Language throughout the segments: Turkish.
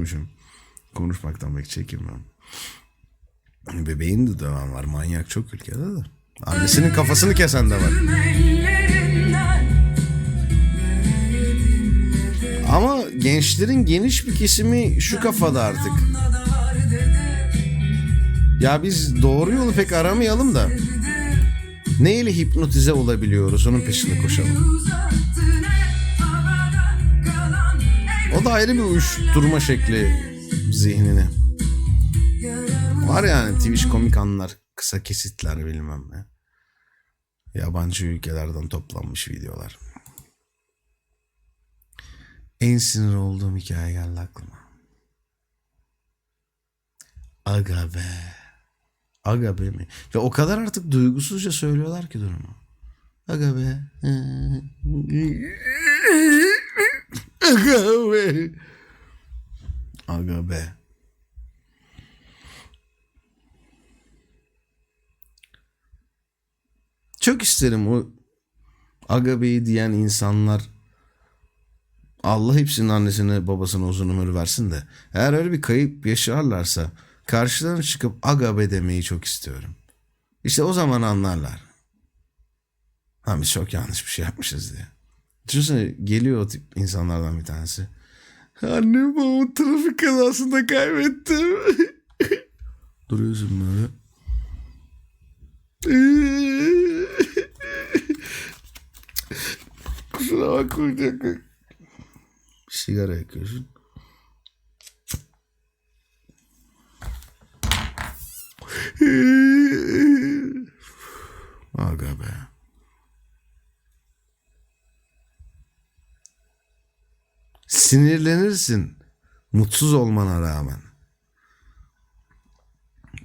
Konuşmuşum. Konuşmaktan pek çekinmem. Bebeğin de devam var. Manyak çok ülkede de. Annesinin kafasını kesen de var. Ama gençlerin geniş bir kesimi şu kafada artık. Ya biz doğru yolu pek aramayalım da. Neyle hipnotize olabiliyoruz onun peşinde koşalım. O da ayrı bir uyuşturma şekli zihnini. Var yani Twitch komik anlar, kısa kesitler bilmem ne. Yabancı ülkelerden toplanmış videolar. En sinir olduğum hikaye geldi aklıma. Aga be. Aga be mi? Ve o kadar artık duygusuzca söylüyorlar ki durumu. Aga be. Aga be. Aga be. Çok isterim o Aga Bey'i diyen insanlar Allah hepsinin annesine babasına uzun ömür versin de eğer öyle bir kayıp yaşarlarsa karşılarına çıkıp Aga Be demeyi çok istiyorum. İşte o zaman anlarlar. Ha biz çok yanlış bir şey yapmışız diye. Düşünsene geliyor o tip insanlardan bir tanesi. Annem babamı trafik kazasında kaybettim. Duruyorsun böyle. Kusura bakma bir dakika. Sigara yakıyorsun. Aga be. Sinirlenirsin. Mutsuz olmana rağmen.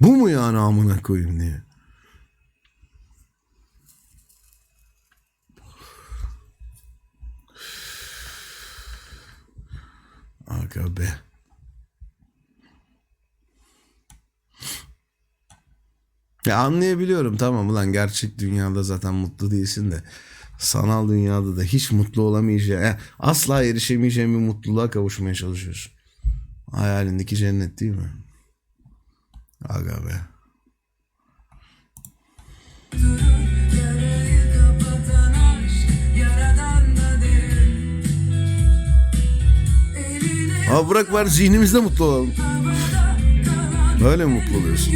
Bu mu yani amına koyayım diye. Aga be. Ya anlayabiliyorum tamam ulan gerçek dünyada zaten mutlu değilsin de sanal dünyada da hiç mutlu olamayacağın, yani asla erişemeyeceğin bir mutluluğa kavuşmaya çalışıyorsun. Hayalindeki cennet değil mi? Aga be. Ama bırak var zihnimizde mutlu olalım. Böyle mutlu oluyorsun?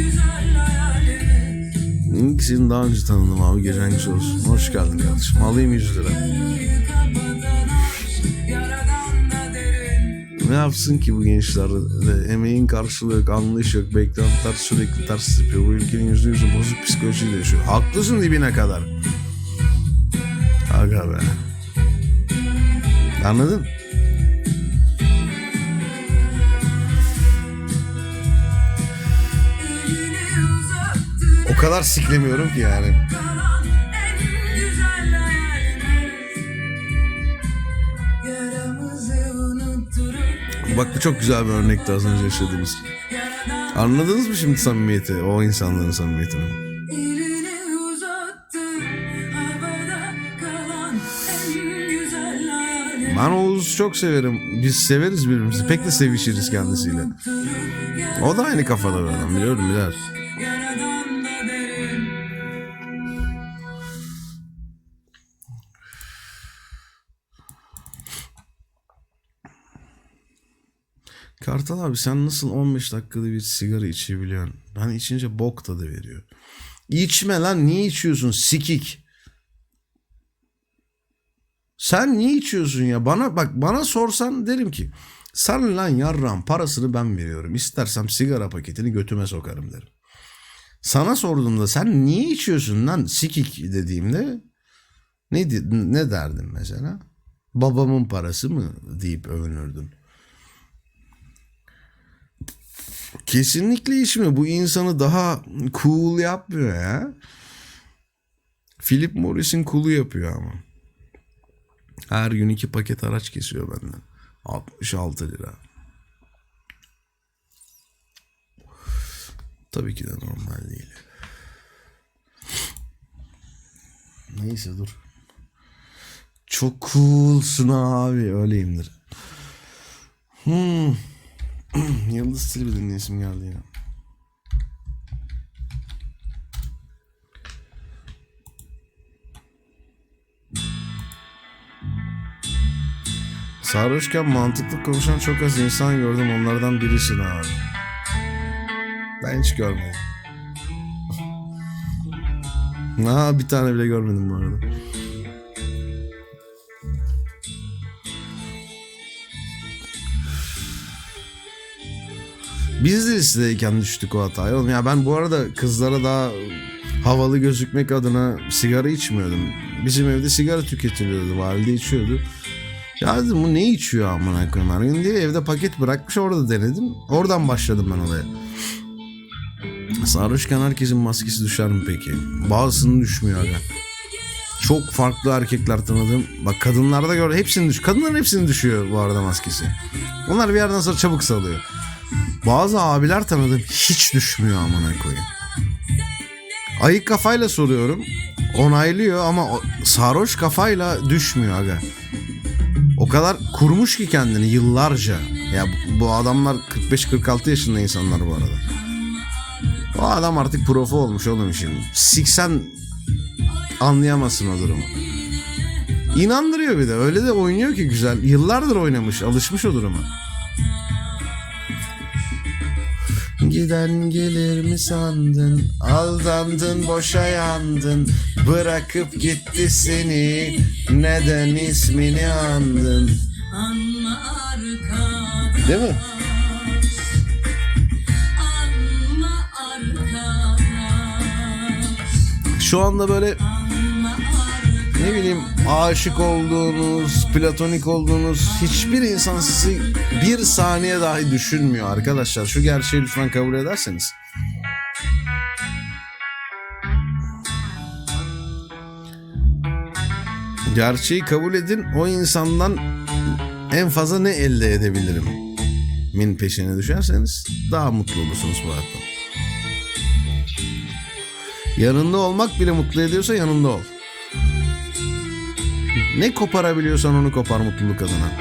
Seni daha önce tanıdım abi. Gecen güzel olsun. Hoş geldin kardeşim. Alayım 100 lira. Ne yapsın ki bu gençler? Emeğin karşılığı yok, anlayış yok, beklentiler sürekli ters yapıyor. Bu ülkenin yüzde yüzü bozuk psikolojiyle yaşıyor. Haklısın dibine kadar. Aga be. Anladın? Kadar siklemiyorum ki yani. Bak bu çok güzel bir örnekti az önce yaşadığımız. Anladınız mı şimdi samimiyeti? O insanların samimiyetini. Ben Oğuz'u çok severim. Biz severiz birbirimizi. Pek de sevişiriz kendisiyle. O da aynı kafada bir adam biliyorum biraz. Kartal abi sen nasıl 15 dakikada bir sigara içebiliyorsun? Hani içince bok tadı veriyor. İçme lan niye içiyorsun sikik? Sen niye içiyorsun ya? Bana bak bana sorsan derim ki sen lan yarram parasını ben veriyorum. İstersem sigara paketini götüme sokarım derim. Sana sorduğumda sen niye içiyorsun lan sikik dediğimde ne, ne derdim mesela? Babamın parası mı deyip övünürdün. Kesinlikle içme. Bu insanı daha cool yapmıyor ya. Philip Morris'in cool'u yapıyor ama. Her gün iki paket araç kesiyor benden. 66 lira. Tabii ki de normal değil. Neyse dur. Çok coolsun abi. Öyleyimdir. Hmm. Yıldız Tilbe dinleyesim geldi ya. Sarhoşken mantıklı konuşan çok az insan gördüm. Onlardan birisin abi. Ben hiç görmedim. Ha bir tane bile görmedim bu arada. Biz de lisedeyken düştük o hataya. Oğlum ya ben bu arada kızlara daha havalı gözükmek adına sigara içmiyordum. Bizim evde sigara tüketiliyordu. Valide içiyordu. Ya dedim bu ne içiyor amına koyayım her gün diye evde paket bırakmış orada denedim. Oradan başladım ben olaya. Sarhoşken herkesin maskesi düşer mi peki? Bazısının düşmüyor aga. Çok farklı erkekler tanıdım. Bak kadınlarda gör hepsinin düş. Kadınların hepsinin düşüyor bu arada maskesi. Onlar bir yerden sonra çabuk salıyor. Bazı abiler tanıdım hiç düşmüyor amına koyayım. Ayık kafayla soruyorum. Onaylıyor ama sarhoş kafayla düşmüyor aga. O kadar kurmuş ki kendini yıllarca. Ya bu- adamlar 45-46 yaşında insanlar bu arada. O adam artık profi olmuş oğlum işin. Siksen anlayamazsın o durumu. İnandırıyor bir de. Öyle de oynuyor ki güzel. Yıllardır oynamış. Alışmış o duruma. Giden gelir mi sandın? Aldandın boşa yandın. Bırakıp gitti seni. Neden ismini andın? Anla arkadaş Değil mi? Arkadaş Şu anda böyle ne bileyim aşık olduğunuz, platonik olduğunuz hiçbir insan sizi bir saniye dahi düşünmüyor arkadaşlar. Şu gerçeği lütfen kabul ederseniz. Gerçeği kabul edin o insandan en fazla ne elde edebilirim min peşine düşerseniz daha mutlu olursunuz bu hayatta. Yanında olmak bile mutlu ediyorsa yanında ol. Ne koparabiliyorsan onu kopar mutluluk adına.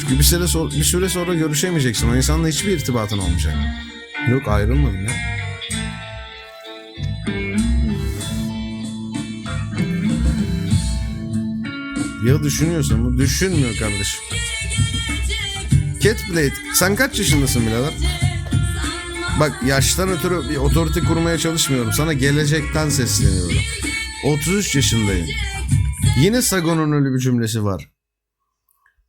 Çünkü bir süre, so- bir süre sonra görüşemeyeceksin. O insanla hiçbir irtibatın olmayacak. Yok ayrılmadım ya. Ya düşünüyorsun mu? Düşünmüyor kardeşim. Catblade sen kaç yaşındasın birader? Bak yaştan ötürü bir otorite kurmaya çalışmıyorum. Sana gelecekten sesleniyorum. 33 yaşındayım. Yine Sagon'un öyle bir cümlesi var.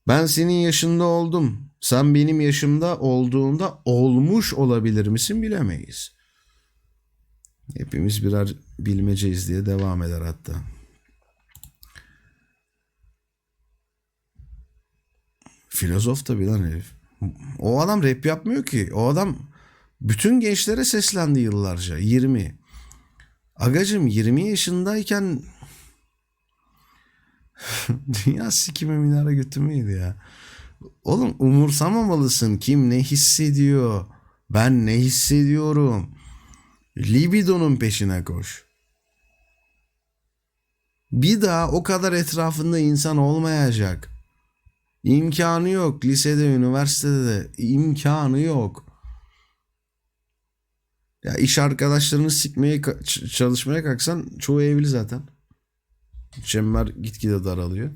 Ben senin yaşında oldum. Sen benim yaşımda olduğunda olmuş olabilir misin bilemeyiz. Hepimiz birer bilmeceyiz diye devam eder hatta. Filozof tabii lan herif. O adam rap yapmıyor ki. O adam bütün gençlere seslendi yıllarca. 20. Agacım 20 yaşındayken dünya sikime minare götürmeydi ya. Oğlum umursamamalısın. Kim ne hissediyor? Ben ne hissediyorum? Libidonun peşine koş. Bir daha o kadar etrafında insan olmayacak. İmkanı yok. Lisede, üniversitede de imkanı yok. Ya iş arkadaşlarını sikmeye çalışmaya kalksan çoğu evli zaten. Çember gitgide daralıyor.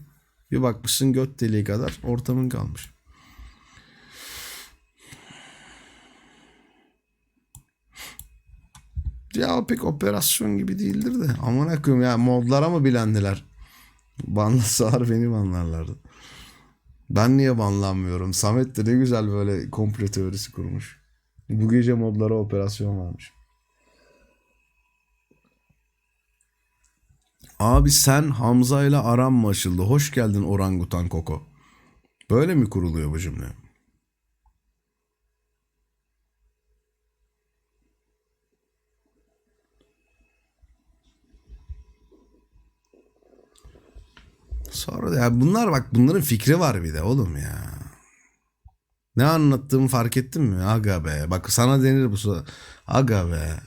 Bir bakmışsın göt deliği kadar ortamın kalmış. Ya pek operasyon gibi değildir de. Aman koyayım ya modlara mı bilendiler? Banlasalar beni banlarlardı. Ben niye banlanmıyorum? Samet de ne güzel böyle komplo teorisi kurmuş. Bu gece modlara operasyon varmış. Abi sen Hamza ile aram mı açıldı? Hoş geldin orangutan koko. Böyle mi kuruluyor bu cümle? Sonra ya bunlar bak bunların fikri var bir de oğlum ya. Ne anlattığımı fark ettin mi? Aga be. Bak sana denir bu. Aga be.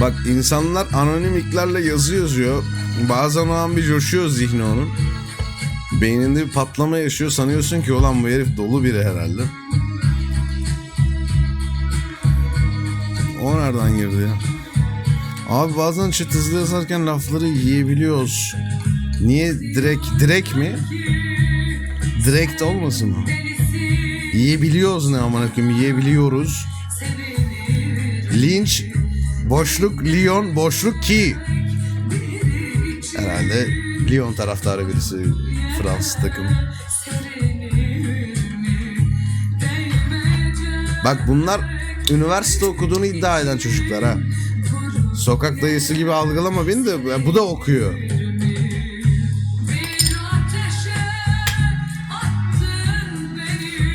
Bak insanlar anonimiklerle yazı yazıyor. Bazen o an bir coşuyor zihni onun. Beyninde bir patlama yaşıyor. Sanıyorsun ki olan bu herif dolu biri herhalde. O nereden girdi ya? Abi bazen chat hızlı yazarken lafları yiyebiliyoruz. Niye direkt direkt mi? Direkt olmasın mı? Yiyebiliyoruz ne aman koyayım yiyebiliyoruz. Lynch boşluk Lyon boşluk ki. Herhalde Lyon taraftarı birisi Fransız takım. Bak bunlar üniversite okuduğunu iddia eden çocuklar ha. Sokak dayısı gibi algılama beni de bu da okuyor.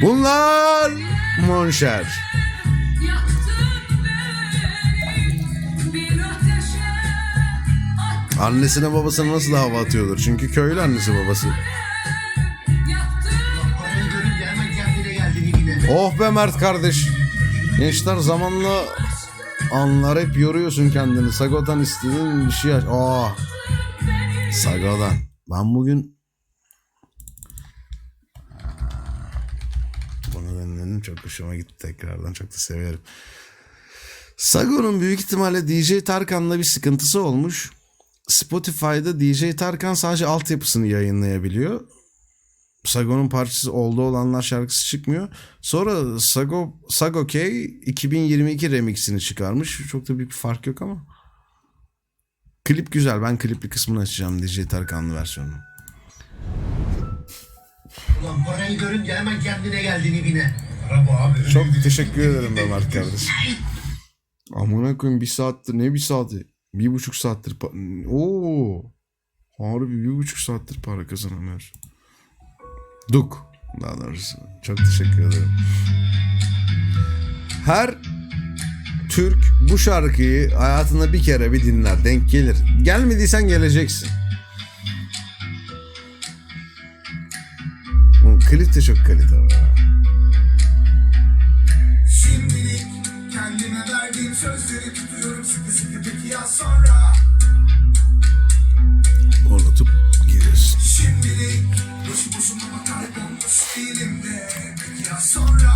Bunlar Monşer. Annesine babasına nasıl hava atıyordur? Çünkü köylü annesi babası. Oh be Mert kardeş. Gençler zamanla anlar hep yoruyorsun kendini. Sago'dan istediğin bir şey aç. Aa. Sago'dan. Ben bugün bunu dinledim çok hoşuma gitti tekrardan çok da severim. Sago'nun büyük ihtimalle DJ Tarkan'la bir sıkıntısı olmuş. Spotify'da DJ Tarkan sadece altyapısını yayınlayabiliyor. Sago'nun parçası oldu olanlar şarkısı çıkmıyor. Sonra Sago Sago K 2022 remixini çıkarmış. Çok da büyük bir fark yok ama. Klip güzel. Ben klipli kısmını açacağım DJ Tarkanlı versiyonunu. Ulan parayı görünce hemen kendine geldi dibine. Araba abi. Çok teşekkür ederim be Mert kardeşim. Amına koyayım bir saattir ne bir saati? Bir buçuk saattir Oo. Harbi bir buçuk saattir para kazanamıyoruz. Duk. Daha doğrusu. Çok teşekkür ederim. Her Türk bu şarkıyı hayatında bir kere bir dinler. Denk gelir. Gelmediysen geleceksin. Hı, Klip de çok kalite var. Şimdilik kendime verdiğim sözleri tutuyorum sıkı sıkı Unutup gidiyorsun. Şimdilik boşu boşuna kaybolmuş değilim de peki ya sonra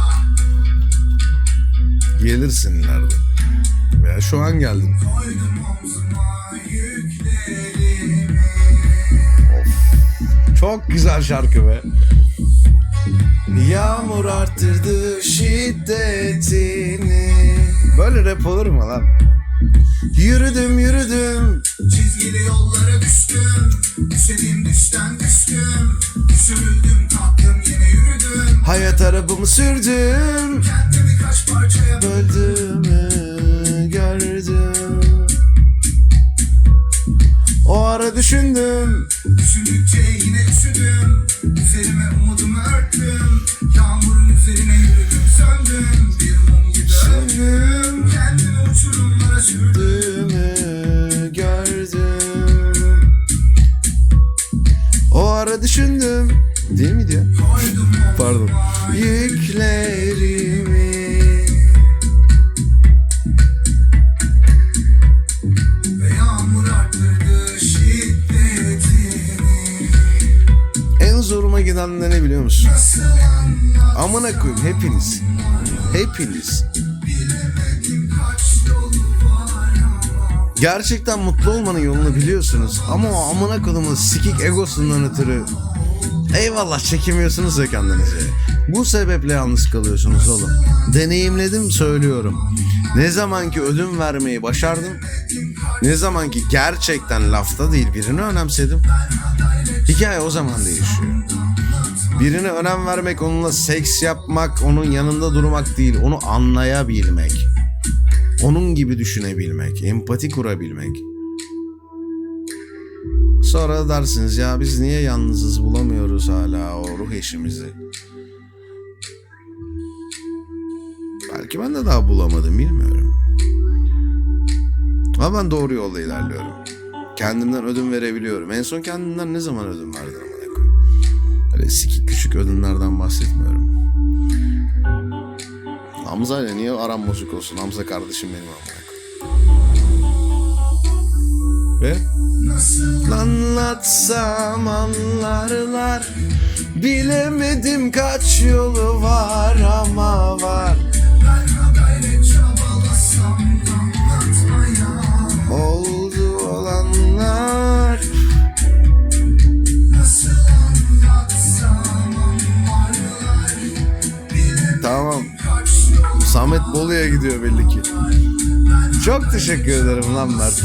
Gelirsin nerede? Veya şu an geldin. Yüklerimi Çok güzel şarkı be. Yağmur arttırdı şiddetini. Böyle rap olur mu lan? Yürüdüm yürüdüm. Çizgili yollara düştüm. Düşediğim düşten düştüm. Düşürüldüm kalktım yine yürüdüm. Hayat arabamı sürdüm. Kendimi kaç parçaya Böldüğümü gördüm. O ara düşündüm. Düşündükçe yine üşüdüm Üzerime umudumu örttüm. Yağmurun üzerine yürüdüm söndüm. Bir mum gibi öldüm Kendimi uçurumlara sürdüm O ara düşündüm. Değil miydi ya? Pardon. Yüklerimi en zoruma giden de ne biliyor musun? Amına koyayım hepiniz. Hepiniz. Gerçekten mutlu olmanın yolunu biliyorsunuz. Ama o amına kodumun sikik egosundan ötürü Eyvallah çekemiyorsunuz ya kendinizi. Bu sebeple yalnız kalıyorsunuz oğlum. Deneyimledim söylüyorum. Ne zaman ki ödün vermeyi başardım. Ne zaman ki gerçekten lafta değil birini önemsedim. Hikaye o zaman değişiyor. Birine önem vermek, onunla seks yapmak, onun yanında durmak değil, onu anlayabilmek. Onun gibi düşünebilmek, empati kurabilmek. Sonra dersiniz ya biz niye yalnızız bulamıyoruz hala o ruh eşimizi. Belki ben de daha bulamadım bilmiyorum. Ama ben doğru yolda ilerliyorum. Kendimden ödün verebiliyorum. En son kendimden ne zaman ödün koyayım? Öyle sikik küçük ödünlerden bahsetmiyorum. Hamza ile niye aram bozuk olsun? Hamza kardeşim benim amına. Ve? Anlatsam anlarlar Bilemedim kaç yolu var ama var Bolu'ya gidiyor belli ki Çok teşekkür ederim lan Mert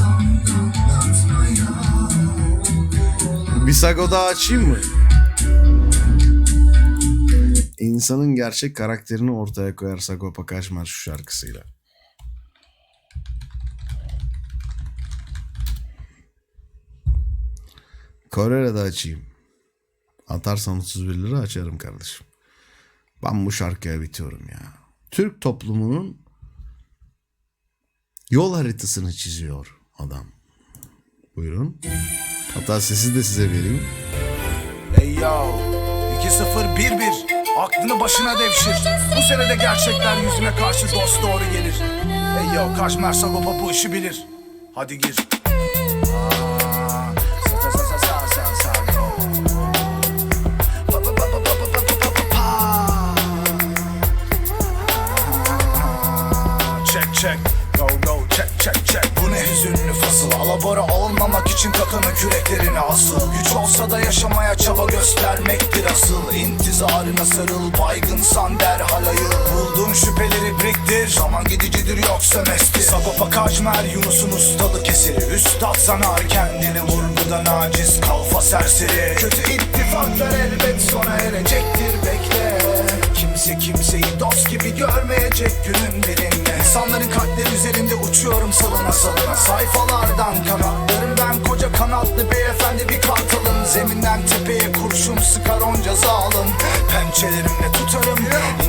Bir sago daha açayım mı? İnsanın gerçek karakterini ortaya koyar Sagopa Kajmer şu şarkısıyla. Kore'de açayım. Atarsan 31 lira açarım kardeşim. Ben bu şarkıya bitiyorum ya. Türk toplumunun yol haritasını çiziyor adam. Buyurun. Hatta sesi de size vereyim. Hey yo 2-0-1-1 Aklını başına devşir Bu sene de gerçekler yüzüne karşı dost doğru gelir Hey yo Kaşmer Sagopa bu işi bilir Hadi gir Check Go go check check check. Bu ne? Hüzünlü fasıl Alabora olmamak için takını küreklerine asıl. Güç olsa da yaşamaya çaba göstermektir asıl. İntizarına sarıl baygınsan derhal ayıl. Bulduğun şüpheleri biriktir Zaman gidicidir yoksa mesti Sagopa Kajmer Yunus'un ustalık eseri Üstad sanar kendini vurgudan aciz Kalfa serseri. Kötü ittifaklar elbet sona erecektir bekle Kimse kimseyi dost gibi görmeyecek günün birinde. İnsanların kalpleri üzerinde uçuyorum salına salına Sayfalardan kanatlarım ben koca kanatlı beyefendi bir kartalım. Zeminden tepeye kurşun sıkar onca zalim. Pençelerimle tutarım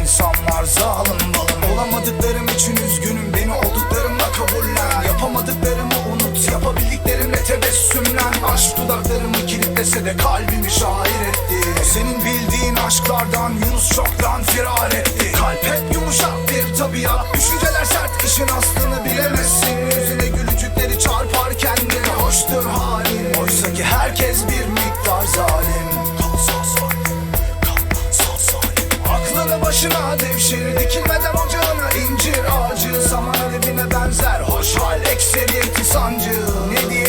insanlar zalim. Balım Olamadıklarım için üzgünüm beni olduklarımla kabullen Yapamadıklarımı unut yapabildiklerimle tebessümlen. Aşk dudaklarımı kilitlese de kalbimi şair etti. Senin bildiğin aşklardan Yunus çoktan firar etti. Kalp hep yumuşak bir tabiat. Düşünceler sert işin aslını bilemezsin. Yüzüne gülücükleri çarpar kendine Hoştur halin Oysa ki herkes bir miktar zalim. Kal sağ salim Kal sağ salim Aklını başına devşir Dikilmeden ocağına incir ağacı. Samana dibine benzer hoş hal Ekseriyeti sancı. Ne diyeyim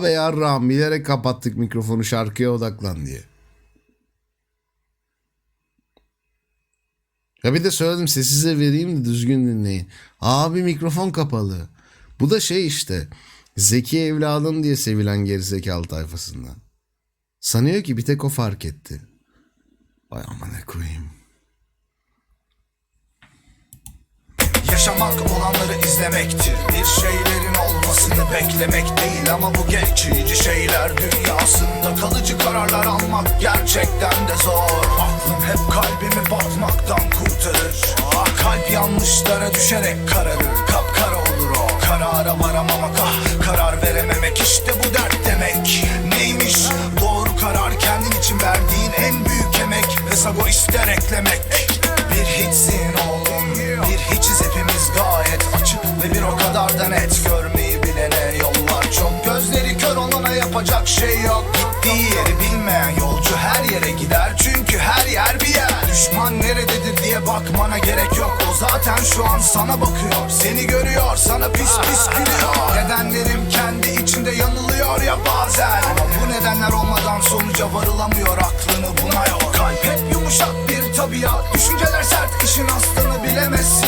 Abi yarrağım bilerek kapattık mikrofonu şarkıya odaklan diye. Ya bir de söyledim sessize vereyim de düzgün dinleyin. Abi mikrofon kapalı. Bu da şey işte. Zeki evladım diye sevilen gerizekalı tayfasından. Sanıyor ki bir tek o fark etti. Vay amına koyayım. Yaşamak olanları izlemektir. Bir şeylerin olmasını beklemek değil Ama bu geçici şeyler dünyasında Kalıcı kararlar almak gerçekten de zor. Aklım hep kalbimi batmaktan kurtarır. Ah, Kalp yanlışlara düşerek kararır. Kapkara olur o. Karara varamamak ah Karar verememek. İşte bu dert demek. Neymiş? Doğru karar kendin için verdiğin en büyük emek. Ve sago ister eklemek Bir hiçsin oğlum Ve bir o kadar da net görmeyi bilene yollar çok. Gözleri kör olana yapacak şey yok. Gittiği yeri bilmeyen yolcu her yere gider. Çünkü her yer bir yer. Düşman nerededir diye bakmana gerek yok. O zaten şu an sana bakıyor. Seni görüyor sana pis pis gülüyor. Nedenlerim kendi içinde yanılıyor ya bazen. Ama bu nedenler olmadan sonuca varılamıyor. Aklını buna yor Kalp hep yumuşak bir tabiat. Düşünceler sert işin aslını bilemezsin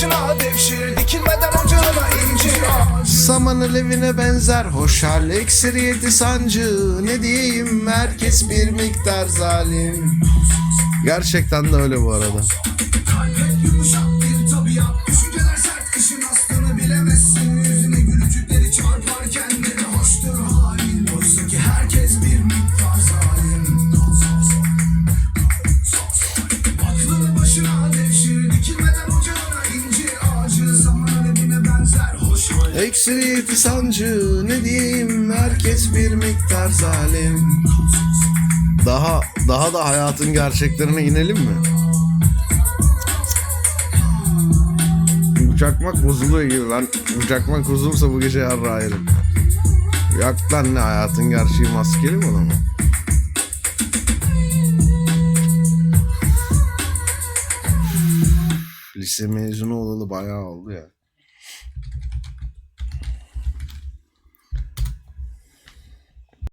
başına devşir Dikilmeden ocağına incir. Saman alevine benzer hoş hal ekseriyeti sancı. Ne diyeyim herkes bir miktar zalim. Gerçekten de öyle bu arada Ekseriyeti sancı ne diyeyim herkes bir miktar zalim Daha daha da hayatın gerçeklerine inelim mi? Bu çakmak bozuluyor gibi lan. Bu çakmak bozulursa bu gece yarrağı yerim. Yak lan ne hayatın gerçeği maskeli mi lan? Lise mezunu olalı bayağı oldu ya.